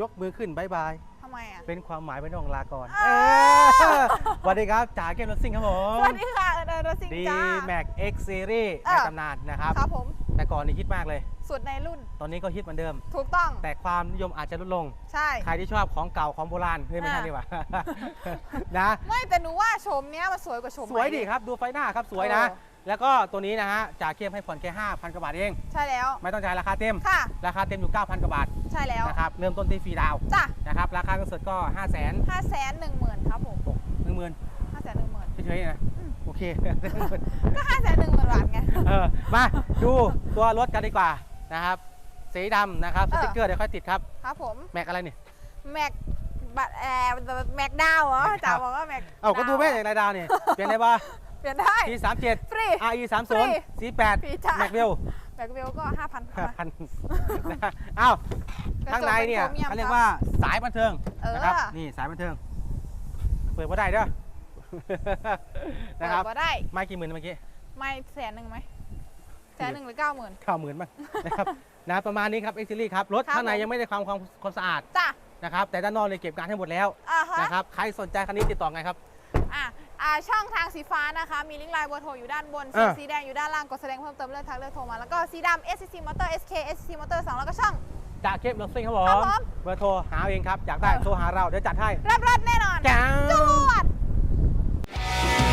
ยกมือขึ้นบายบาย ทำไมอะ เป็นความหมายเป็นของลาก่อนเอเอออสวัสดีครับจ๋าเกมรถซิ่งครับผสม วัสดีค่ะเออรถสิงดีจ้า แม็กเอ็กซ์ซีรีส์เอในอ ตำนานนะครับ ครับผม แต่ก่อนนี่ฮิตมากเลย สุดในรุ่น ตอนนี้ก็ฮิตเหมือนเดิม ถูกต้อง แต่ความนิยมอาจจะลดลง ใช่ ใครที่ชอบของเก่าของโบราณเฮ้ยไม่ใช่อะดีกว่า นะ ไม่แต่หนูว่าโฉมเนี้ยมันสวยกว่าโฉมสวยใหม่ดีครับ ดูไฟหน้าครับสวยนะเออแล้วก็ตัวนี้นะฮะจ่าเข้มให้ผ่อนแค่5,000กว่าบาทเอง ใช่แล้ว ไม่ต้องจ่ายราคาเต็ม ค่ะ ราคาเต็มอยู่ 9,000กว่าบาทใช่แล้ว นะครับ เริ่มต้นที่ฟรีดาวน์จ้ะ นะครับราคาเงินสดก็ 5 0 0 0 0 0 ห้าแสนหนึ่งหมื่นครับผมหนึ่งหมื่นห้าแสนหนึ่งหมื่น เฉยๆนะอืม โอเค ก็ห้าแสนหนึ่งหมื่นบาทไง เออมาดูตัวรถกันดีกว่านะครับสีดำนะครับสเออ ติ๊กเกอร์เดี๋ยวค่อยติดครับครับผม แม็กอะไรนี่ แม็กบัตรแอร์แม็กดาวเหรอแม็กดาว จ๋าบอกว่าแม็กเอ้าก็ดูแม่อย่างไรดาวเนี่ยเปลี่ยนได้ป่ะ เปลี่ยนได้ทีสามเจ็ดฟรี RE สามฟรีศูนย์สีแปดฟรีจ้ะแม็กเวลแม็กเวลก็ห้าพันพันนะเอ้าข้างในเนี่ยเขาเรียกว่าสายบันเทิงเออนะครับนี่สายบันเทิง เปิดมาได้เด้อนะครับเปิดบ่ได้ไม่กี่หมื่นเมื่อกี้ไม่แสนหนึ่งไหมแสนหนึ่งหรือเก้าหมื่น เก้าหมื่นบ้างนะครับนะประมาณนี้ครับเอ็กซ์ซีรีครับรถครับข้างในผม ยังไม่ได้ความความความสะอาดจ้ะนะครับแต่ด้านนอกเลยเก็บงานให้หมดแล้วอ่าฮะ นะครับใครสนใจคันนี้ติดต่อไงครับ อะอ่าช่องทางสีฟ้านะคะ มีลิงก์ไลน์เบอร์โทรอยู่ด้านบนเอส่วนอสีแดงอยู่ด้านล่าง กดแสดงเพิ่มเติมเลือกทักเลือกโทรมา แล้วก็สีดำ SCC Motor SK SCC Motor 2 แล้วก็ช่อง จากเคปรถซิ่งครับผครับมผม เบอร์โทรหาเอาเองครับ อยากได้เออโทรหาเรา เดี๋ยวจัดให้รับรัดแน่นอนแก้วจวด